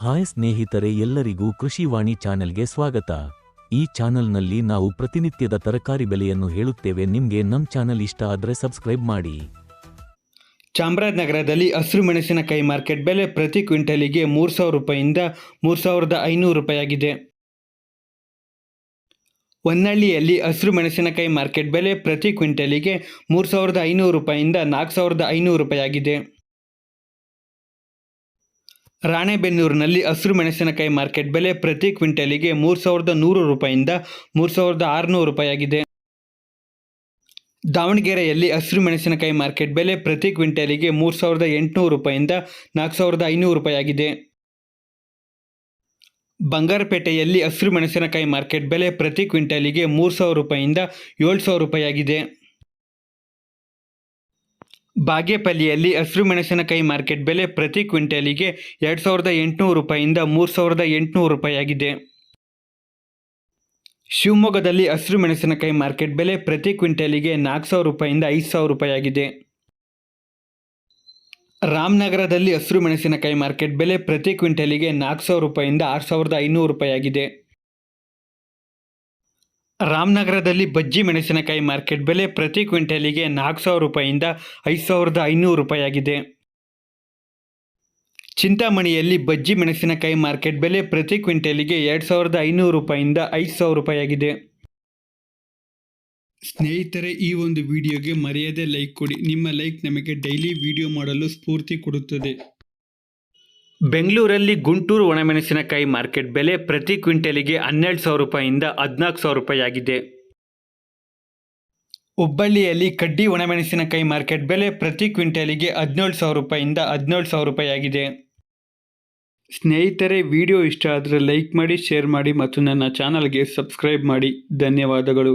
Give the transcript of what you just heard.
Hi ಸ್ನೇಹಿತರೆ ಎಲ್ಲರಿಗೂ ಕೃಷಿವಾಣಿ ಚಾನೆಲ್ಗೆ ಸ್ವಾಗತ. ಈ ಚಾನೆಲ್ನಲ್ಲಿ ನಾವು ಪ್ರತಿನಿತ್ಯದ ತರಕಾರಿ ಬೆಲೆಯನ್ನು ಹೇಳುತ್ತೇವೆ. ನಿಮಗೆ ನಮ್ಮ ಚಾನೆಲ್ ಇಷ್ಟ ಆದರೆ ಸಬ್ಸ್ಕ್ರೈಬ್ ಮಾಡಿ. ಚಾಮರಾಜನಗರದಲ್ಲಿ ಹಸಿರು ಮೆಣಸಿನಕಾಯಿ ಮಾರ್ಕೆಟ್ ಬೆಲೆ ಪ್ರತಿ ಕ್ವಿಂಟಲಿಗೆ ಮೂರು ಸಾವಿರ ರೂಪಾಯಿಂದ ಮೂರು ಸಾವಿರದ ಐನೂರು ರೂಪಾಯಿಯಾಗಿದೆ. ಹೊನ್ನಳ್ಳಿಯಲ್ಲಿ ಹಸಿರು ಮೆಣಸಿನಕಾಯಿ ಮಾರ್ಕೆಟ್ ಬೆಲೆ ಪ್ರತಿ ಕ್ವಿಂಟಲಿಗೆ ಮೂರು ಸಾವಿರದ ಐನೂರು ರೂಪಾಯಿಂದ ನಾಲ್ಕು ಸಾವಿರದ ಐನೂರು ರೂಪಾಯಿಯಾಗಿದೆ. ರಾಣೆಬೆನ್ನೂರಿನಲ್ಲಿ ಹಸಿರು ಮೆಣಸಿನಕಾಯಿ ಮಾರ್ಕೆಟ್ ಬೆಲೆ ಪ್ರತಿ ಕ್ವಿಂಟಲಿಗೆ ಮೂರು ಸಾವಿರದ ನೂರು ರೂಪಾಯಿಯಿಂದ ಮೂರು ಸಾವಿರದ ಆರುನೂರು ರೂಪಾಯಿಯಾಗಿದೆ. ದಾವಣಗೆರೆಯಲ್ಲಿ ಹಸಿರು ಮೆಣಸಿನಕಾಯಿ ಮಾರ್ಕೆಟ್ ಬೆಲೆ ಪ್ರತಿ ಕ್ವಿಂಟಲಿಗೆ ಮೂರು ಸಾವಿರದ ಎಂಟುನೂರು ರೂಪಾಯಿಯಿಂದ ನಾಲ್ಕು ಸಾವಿರದ ಐನೂರು ರೂಪಾಯಿಯಾಗಿದೆ. ಬಂಗಾರಪೇಟೆಯಲ್ಲಿ ಹಸಿರು ಮೆಣಸಿನಕಾಯಿ ಮಾರ್ಕೆಟ್ ಬೆಲೆ ಪ್ರತಿ ಕ್ವಿಂಟಲಿಗೆ ಮೂರು ಸಾವಿರ ರೂಪಾಯಿಯಿಂದ ಏಳು ಸಾವಿರ ರೂಪಾಯಿಯಾಗಿದೆ. ಬಾಗೇಪಲ್ಲಿಯಲ್ಲಿ ಹಸಿರು ಮೆಣಸಿನಕಾಯಿ ಮಾರ್ಕೆಟ್ ಬೆಲೆ ಪ್ರತಿ ಕ್ವಿಂಟಲಿಗೆ ಎರಡು ಸಾವಿರದ ಎಂಟುನೂರು ರೂಪಾಯಿಯಿಂದ ಮೂರು ಸಾವಿರದ ಎಂಟುನೂರು ರೂಪಾಯಿಯಾಗಿದೆ. ಶಿವಮೊಗ್ಗದಲ್ಲಿ ಹಸಿರು ಮೆಣಸಿನಕಾಯಿ ಮಾರ್ಕೆಟ್ ಬೆಲೆ ಪ್ರತಿ ಕ್ವಿಂಟಲಿಗೆ ನಾಲ್ಕು ಸಾವಿರ ರೂಪಾಯಿಯಿಂದ ಐದು ಸಾವಿರ ರೂಪಾಯಿಯಾಗಿದೆ. ರಾಮನಗರದಲ್ಲಿ ಹಸಿರು ಮೆಣಸಿನಕಾಯಿ ಮಾರ್ಕೆಟ್ ಬೆಲೆ ಪ್ರತಿ ಕ್ವಿಂಟಲಿಗೆ ನಾಲ್ಕು ಸಾವಿರ ರೂಪಾಯಿಯಿಂದ ಆರು ಸಾವಿರದ ಐನೂರು ರೂಪಾಯಿಯಾಗಿದೆ. ರಾಮನಗರದಲ್ಲಿ ಬಜ್ಜಿ ಮೆಣಸಿನಕಾಯಿ ಮಾರ್ಕೆಟ್ ಬೆಲೆ ಪ್ರತಿ ಕ್ವಿಂಟಲಿಗೆ ನಾಲ್ಕು ಸಾವಿರ ರೂಪಾಯಿಯಿಂದ ಐದು ಸಾವಿರದ ಐನೂರು ರೂಪಾಯಿಯಾಗಿದೆ. ಚಿಂತಾಮಣಿಯಲ್ಲಿ ಬಜ್ಜಿ ಮೆಣಸಿನಕಾಯಿ ಮಾರ್ಕೆಟ್ ಬೆಲೆ ಪ್ರತಿ ಕ್ವಿಂಟಲಿಗೆ ಎರಡು ಸಾವಿರದ ಐನೂರು ರೂಪಾಯಿಯಿಂದ ಐದು ಸಾವಿರ ರೂಪಾಯಿಯಾಗಿದೆ. ಸ್ನೇಹಿತರೆ, ಈ ಒಂದು ವಿಡಿಯೋಗೆ ಮರೆಯದೆ ಲೈಕ್ ಕೊಡಿ. ನಿಮ್ಮ ಲೈಕ್ ನಮಗೆ ಡೈಲಿ ವಿಡಿಯೋ ಮಾಡಲು ಸ್ಫೂರ್ತಿ ಕೊಡುತ್ತದೆ. ಬೆಂಗಳೂರಲ್ಲಿ ಗುಂಟೂರು ಒಣಮೆಣಸಿನಕಾಯಿ ಮಾರ್ಕೆಟ್ ಬೆಲೆ ಪ್ರತಿ ಕ್ವಿಂಟಲಿಗೆ ಹನ್ನೆರಡು ಸಾವಿರ ರೂಪಾಯಿಂದ ಹದಿನಾಲ್ಕು ಸಾವಿರ ರೂಪಾಯಿ ಆಗಿದೆ ಹುಬ್ಬಳ್ಳಿಯಲ್ಲಿ ಕಡ್ಡಿ ಒಣಮೆಣಸಿನಕಾಯಿ ಮಾರ್ಕೆಟ್ ಬೆಲೆ ಪ್ರತಿ ಕ್ವಿಂಟಲಿಗೆ ಹದಿನೇಳು ಸಾವಿರ ರೂಪಾಯಿಂದ ಹದಿನೇಳು ಸಾವಿರ ರೂಪಾಯಿ ಆಗಿದೆ ಸ್ನೇಹಿತರೆ, ವಿಡಿಯೋ ಇಷ್ಟ ಆದರೆ ಲೈಕ್ ಮಾಡಿ, ಶೇರ್ ಮಾಡಿ ಮತ್ತು ನನ್ನ ಚಾನಲ್ಗೆ ಸಬ್ಸ್ಕ್ರೈಬ್ ಮಾಡಿ. ಧನ್ಯವಾದಗಳು.